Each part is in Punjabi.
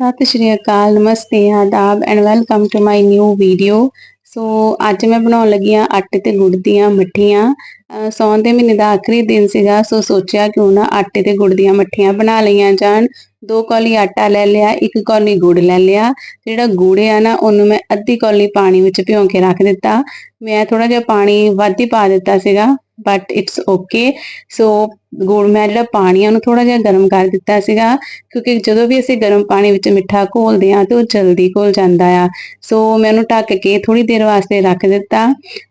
ਸਤਿ ਸ਼੍ਰੀ ਅਕਾਲ, ਨਮਸਤੇ, ਆਦਾਬ and welcome to my new video so ਅੱਜ ਮੈਂ ਬਣਾਉਣ ਲੱਗੀ ਆ ਆਟੇ ਤੇ ਗੁੜ ਦੀਆਂ ਮੱਠੀਆਂ। ਅਹ ਸਾਉਣ ਦੇ ਮਹੀਨੇ ਦਾ ਆਖਰੀ ਦਿਨ ਸੀਗਾ ਸੋ ਸੋਚਿਆ ਕਿਉਂ ਨਾ ਆਟੇ ਤੇ ਗੁੜ ਦੀਆਂ ਮੱਠੀਆਂ ਬਣਾ ਲਈਆਂ ਜਾਣ। ਦੋ ਕੌਲੀ ਆਟਾ ਲੈ ਲਿਆ, ਇੱਕ ਕੌਲੀ ਗੁੜ ਲੈ ਲਿਆ। ਜਿਹੜਾ ਗੁੜ ਆ ਨਾ, ਉਹਨੂੰ ਮੈਂ ਅੱਧੀ ਕੌਲੀ ਪਾਣੀ ਵਿੱਚ ਭਿਉਂ ਕੇ ਰੱਖ ਦਿੱਤਾ। ਮੈਂ ਥੋੜਾ ਜਿਹਾ ਪਾਣੀ ਵੱਧ ਹੀ ਪਾ ਦਿੱਤਾ ਸੀਗਾ। ਬਟ ਇਟਸ ਓਕੇ ਸੋ ਗੁੜ ਮੈਂ ਜਿਹੜਾ ਪਾਣੀ ਆ ਉਹਨੂੰ ਥੋੜਾ ਜਿਹਾ ਗਰਮ ਕਰ ਦਿੱਤਾ ਸੀਗਾ, ਕਿਉਂਕਿ ਜਦੋਂ ਵੀ ਅਸੀਂ ਗਰਮ ਪਾਣੀ ਵਿੱਚ ਮਿੱਠਾ ਘੋਲਦੇ ਆ ਤੇ ਉਹ ਜਲਦੀ ਘੁਲ ਜਾਂਦਾ ਆ। ਸੋ ਮੈਂ ਉਹਨੂੰ ਢੱਕ ਕੇ ਥੋੜੀ ਦੇਰ ਵਾਸਤੇ ਰੱਖ ਦਿੱਤਾ।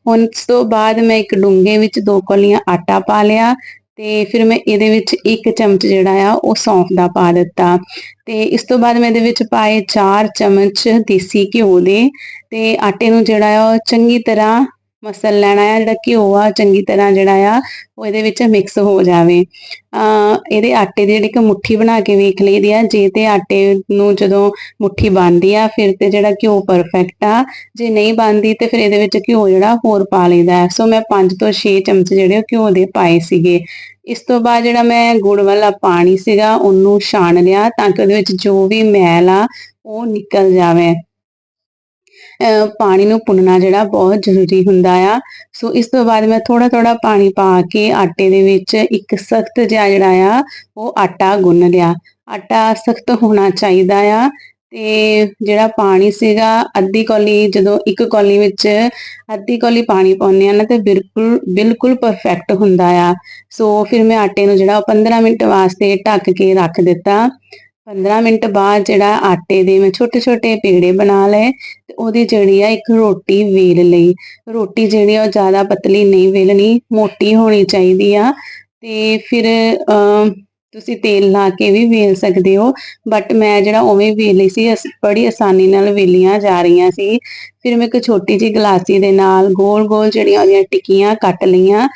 ਹੁਣ ਉਸ ਤੋਂ ਬਾਅਦ ਮੈਂ ਇੱਕ ਡੂੰਘੇ ਵਿੱਚ ਦੋ ਕੋਲੀਆਂ ਆਟਾ ਪਾ ਲਿਆ ਤੇ ਫਿਰ ਮੈਂ ਇਹਦੇ ਵਿੱਚ ਇੱਕ ਚਮਚ ਜਿਹੜਾ ਆ ਉਹ ਸੌਂਫ ਦਾ ਪਾ ਦਿੱਤਾ। ਤੇ ਇਸ ਤੋਂ ਬਾਅਦ ਮੈਂ ਇਹਦੇ ਵਿੱਚ ਪਾਏ 4 ਚਮਚ ਦੇਸੀ ਘਿਓ ਦੇ ਤੇ ਆਟੇ ਨੂੰ ਜਿਹੜਾ ਆ ਉਹ ਚੰਗੀ ਤਰ੍ਹਾਂ ਮਸਲ ਲੈਣਾ ਆ, ਜਿਹੜਾ ਘਿਓ ਆ, ਚੰਗੀ ਤਰ੍ਹਾਂ ਜਿਹੜਾ ਆ, ਉਹ ਇਹਦੇ ਵਿੱਚ ਮਿਕਸ ਹੋ ਜਾਵੇ। ਆ ਇਹਦੇ ਆਟੇ ਦੀ ਜਿਹੜੀ ਇੱਕ ਮੁੱਠੀ ਬਣਾ ਕੇ ਵੇਖ ਲਈਦੀ ਆ, ਜੇ ਤੇ ਆਟੇ ਨੂੰ ਜਦੋਂ ਮੁੱਠੀ ਬਣਦੀ ਆ, ਫਿਰ ਤੇ ਜਿਹੜਾ ਘਿਓ ਪਰਫੈਕਟ ਆ। ਜੇ ਨਹੀਂ ਬਣਦੀ ਤੇ ਫਿਰ ਇਹਦੇ ਵਿੱਚ ਘਿਓ ਜਿਹੜਾ ਹੋਰ ਪਾ ਲਈਦਾ ਹੈ। ਸੋ ਮੈਂ 5 ਤੋਂ 6 ਚਮਚ ਜਿਹੜੇ ਘਿਓ ਦੇ ਪਾਏ ਸੀਗੇ। ਇਸ ਤੋਂ ਬਾਅਦ ਜਿਹੜਾ ਮੈਂ ਗੁੜ ਵਾਲਾ ਪਾਣੀ ਸੀਗਾ, ਉਹਨੂੰ ਛਾਣ ਲਿਆ ਤਾਂ ਕਿ ਉਹਦੇ ਵਿੱਚ ਜੋ ਵੀ ਮੈਲ ਆ, ਉਹ ਨਿਕਲ ਜਾਵੇ। ਪਾਣੀ ਨੂੰ ਪੁੰਨਣਾ ਜਿਹੜਾ ਬਹੁਤ ਜ਼ਰੂਰੀ ਹੁੰਦਾ ਆ। ਸੋ ਇਸ ਤੋਂ ਬਾਅਦ ਮੈਂ ਥੋੜਾ ਥੋੜਾ ਪਾਣੀ ਪਾ ਕੇ ਆਟੇ ਦੇ ਵਿੱਚ ਇੱਕ ਸਖਤ ਜਿਹਾ ਜਿਹੜਾ ਆ, ਉਹ ਆਟਾ ਗੁੰਨ ਲਿਆ। ਆਟਾ ਸਖਤ ਹੋਣਾ ਚਾਹੀਦਾ ਆ ਤੇ ਜਿਹੜਾ ਪਾਣੀ ਸੀਗਾ, ਅੱਧੀ ਕੌਲੀ ਜਦੋਂ ਇੱਕ ਕੌਲੀ ਵਿੱਚ ਅੱਧੀ ਕੌਲੀ ਪਾਣੀ ਪਾਉਂਦੇ ਆ ਨਾ ਤੇ ਬਿਲਕੁਲ ਬਿਲਕੁਲ ਪਰਫੈਕਟ ਹੁੰਦਾ ਆ। ਸੋ ਫਿਰ ਮੈਂ ਆਟੇ ਨੂੰ ਜਿਹੜਾ ਉਹ 15 ਮਿੰਟ ਵਾਸਤੇ ਢੱਕ ਕੇ ਰੱਖ ਦਿੱਤਾ। 15 ਮਿੰਟ ਬਾਅਦ ਜਿਹੜਾ ਆਟੇ ਦੇ ਮੈਂ ਛੋਟੇ ਛੋਟੇ ਪੇੜੇ ਬਣਾ ਲਏ ਤੇ ਉਹਦੀ ਜਿਹੜੀ ਆ ਇੱਕ ਰੋਟੀ ਵੇਲ ਲਈ। ਰੋਟੀ ਜਿਹੜੀ ਆ ਉਹ ਜ਼ਿਆਦਾ ਪਤਲੀ ਨਹੀਂ ਵੇਲਣੀ ਮੋਟੀ ਹੋਣੀ ਚਾਹੀਦੀ ਆ। ਤੇ ਫਿਰ ਅਮ, ਤੁਸੀਂ ਤੇਲ ਲਾ ਕੇ ਵੀ ਵੇਲ ਸਕਦੇ ਹੋ ਬਟ ਮੈਂ ਜਿਹੜਾ ਉਵੇਂ ਵੇਲੀ ਸੀ ਬੜੀ ਆਸਾਨੀ ਨਾਲ ਵੇਲੀਆਂ ਜਾ ਰਹੀਆਂ ਸੀ। ਫਿਰ ਮੈਂ ਇੱਕ ਛੋਟੀ ਜਿਹੀ ਗਲਾਸੀ ਦੇ ਨਾਲ ਗੋਲ ਗੋਲ ਜਿਹੜੀਆਂ ਉਹਦੀਆਂ ਟਿੱਕੀਆਂ ਕੱਟ ਲਈਆਂ।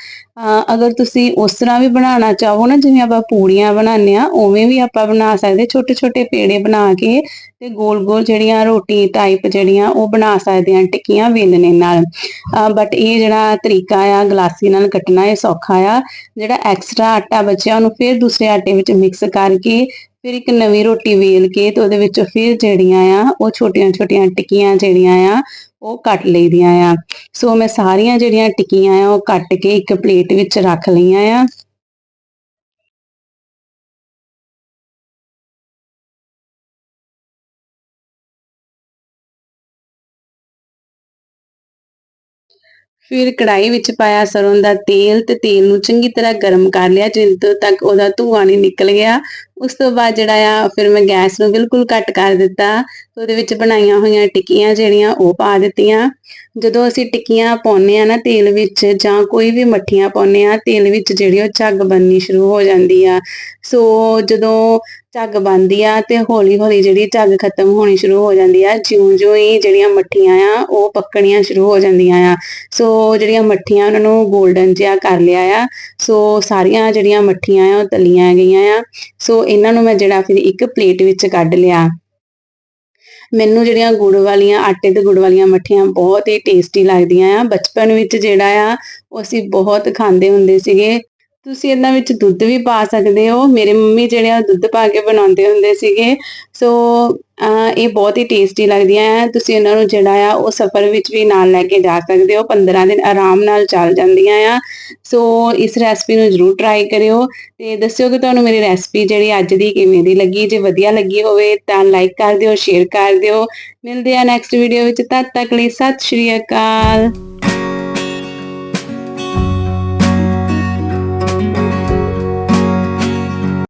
ਅਗਰ ਤੁਸੀਂ ਉਸ ਤਰ੍ਹਾਂ ਵੀ ਬਣਾਉਣਾ ਚਾਹੋ ਨਾ, ਜਿਵੇਂ ਆਪਾਂ ਪੂੜੀਆਂ ਬਣਾਉਂਦੇ ਆ ਉਵੇਂ ਵੀ ਆਪਾਂ ਬਣਾ ਸਕਦੇ ਛੋਟੇ ਛੋਟੇ ਪੇੜੇ ਬਣਾ ਕੇ ਤੇ ਗੋਲ ਗੋਲ ਜਿਹੜੀਆਂ ਰੋਟੀ ਟਾਈਪ ਜਿਹੜੀਆਂ, ਉਹ ਬਣਾ ਸਕਦੇ ਆ ਟਿੱਕੀਆਂ ਵੇਲਣੇ ਨਾਲ। ਬਟ ਇਹ ਜਿਹੜਾ ਤਰੀਕਾ ਆ, ਗਲਾਸੀ ਨਾਲ ਕੱਟਣਾ ਇਹ ਸੌਖਾ ਆ। ਜਿਹੜਾ ਐਕਸਟਰਾ ਆਟਾ ਬਚਿਆ, ਉਹਨੂੰ ਫਿਰ ਦੂਸਰੇ ਆਟੇ ਵਿੱਚ ਮਿਕਸ ਕਰਕੇ ਫਿਰ ਇੱਕ ਨਵੀਂ ਰੋਟੀ ਵੇਲ ਕੇ ਤੇ ਉਹਦੇ ਵਿੱਚ ਫਿਰ ਜਿਹੜੀਆਂ ਆ, ਉਹ ਛੋਟੀਆਂ ਛੋਟੀਆਂ ਟਿੱਕੀਆਂ ਜਿਹੜੀਆਂ ਆ, ਉਹ ਕੱਟ ਲਈਦੀਆਂ ਆ। ਸੋ ਮੈਂ ਸਾਰੀਆਂ ਜਿਹੜੀਆਂ ਟਿੱਕੀਆਂ ਆ, ਉਹ ਕੱਟ ਕੇ ਇੱਕ ਪਲੇਟ ਵਿੱਚ ਰੱਖ ਲਈਆਂ ਆ। ਫਿਰ ਕੜਾਈ ਵਿੱਚ ਪਾਇਆ ਸਰੋਂ ਦਾ ਤੇਲ ਤੇ ਤੇਲ ਨੂੰ ਚੰਗੀ ਤਰ੍ਹਾਂ ਗਰਮ ਕਰ ਲਿਆ ਜਿੰਦੋਂ ਤੱਕ ਉਹਦਾ ਧੂੰਆਂ ਨਹੀਂ ਨਿਕਲ ਗਿਆ। ਉਸ ਤੋਂ ਬਾਅਦ ਜਿਹੜਾ ਆ, ਫਿਰ ਮੈਂ ਗੈਸ ਨੂੰ ਬਿਲਕੁਲ ਘੱਟ ਕਰ ਦਿੱਤਾ ਤੇ ਉਹਦੇ ਵਿੱਚ ਬਣਾਈਆਂ ਹੋਈਆਂ ਟਿੱਕੀਆਂ ਜਿਹੜੀਆਂ ਉਹ ਪਾ ਦਿੱਤੀਆਂ। ਜਦੋਂ ਅਸੀਂ ਟਿੱਕੀਆਂ ਪਾਉਂਦੇ ਆ ਨਾ ਤੇਲ ਵਿੱਚ ਜਾਂ ਕੋਈ ਵੀ ਮੱਠੀਆਂ ਪਾਉਂਦੇ ਆ ਤੇਲ ਵਿੱਚ ਜਿਹੜੀ ਉਹ ਝੱਗ ਬਣਨੀ ਸ਼ੁਰੂ ਹੋ ਜਾਂਦੀ ਆ। ਸੋ ਜਦੋਂ ਝੱਗ ਬਣਦੀ ਆ ਤੇ ਹੌਲੀ ਹੌਲੀ ਜਿਹੜੀ ਝੱਗ ਖਤਮ ਹੋਣੀ ਸ਼ੁਰੂ ਹੋ ਜਾਂਦੀ ਆ, ਜਿਉਂ-ਜਿਉਂ ਹੀ ਜਿਹੜੀਆਂ ਮੱਠੀਆਂ ਆ, ਉਹ ਪੱਕਣੀਆਂ ਸ਼ੁਰੂ ਹੋ ਜਾਂਦੀਆਂ ਆ। ਸੋ ਜਿਹੜੀਆਂ ਮੱਠੀਆਂ ਉਹਨਾਂ ਨੂੰ 골ਡਨ ਜਿਹਾ ਕਰ ਲਿਆ ਆ। ਸੋ ਸਾਰੀਆਂ ਜਿਹੜੀਆਂ ਮੱਠੀਆਂ ਆ, ਉਹ ਤਲੀਆਂ ਗਈਆਂ ਆ। ਸੋ ਇਹਨਾਂ ਨੂੰ ਮੈਂ ਜਿਹੜਾ ਫਿਰ ਇੱਕ ਪਲੇਟ ਵਿੱਚ ਕੱਢ ਲਿਆ। ਮੈਨੂੰ ਜਿਹੜੀਆਂ ਗੁੜ ਵਾਲੀਆਂ, ਆਟੇ ਤੇ ਗੁੜ ਵਾਲੀਆਂ ਮੱਠੀਆਂ ਬਹੁਤ ਹੀ ਟੇਸਟੀ ਲੱਗਦੀਆਂ ਆ। ਬਚਪਨ ਵਿੱਚ ਜਿਹੜਾ ਆ, ਉਹ ਅਸੀਂ ਬਹੁਤ ਖਾਂਦੇ ਹੁੰਦੇ ਸੀਗੇ। ਤੁਸੀਂ ਇਹਨਾਂ ਵਿੱਚ ਦੁੱਧ ਵੀ ਪਾ ਸਕਦੇ ਹੋ। ਮੇਰੇ ਮੰਮੀ ਜਿਹੜੇ ਆ ਦੁੱਧ ਪਾ ਕੇ ਬਣਾਉਂਦੇ ਹੁੰਦੇ ਸੀਗੇ। ਸੋ ਇਹ ਬਹੁਤ ਹੀ ਟੇਸਟੀ ਲੱਗਦੀਆਂ ਆ। ਤੁਸੀਂ ਇਹਨਾਂ ਨੂੰ ਜਿਹੜਾ ਆ, ਉਹ ਸਫ਼ਰ ਵਿੱਚ ਵੀ ਨਾਲ ਲੈ ਕੇ ਜਾ ਸਕਦੇ ਹੋ। 15 ਦਿਨ ਆਰਾਮ ਨਾਲ ਚੱਲ ਜਾਂਦੀਆਂ ਆ। ਸੋ ਇਸ ਰੈਸਪੀ ਨੂੰ ਜਰੂਰ ਟਰਾਈ ਕਰਿਓ। ਤੇ ਦੱਸਿਓ ਕਿ ਤੁਹਾਨੂੰ ਮੇਰੀ ਰੈਸਪੀ ਜਿਹੜੀ ਅੱਜ ਦੀ ਕਿਵੇਂ ਦੀ ਲੱਗੀ। ਜੇ ਵਧੀਆ ਲੱਗੀ ਹੋਵੇ ਤਾਂ ਲਾਈਕ ਕਰ ਦਿਓ ਸ਼ੇਅਰ ਕਰ ਦਿਓ। ਮਿਲਦੇ ਆ ਨੈਕਸਟ ਵੀਡੀਓ ਵਿੱਚ। ਤਦ ਤੱਕ ਲਈ ਸਤਿ ਸ਼੍ਰੀ ਅਕਾਲ।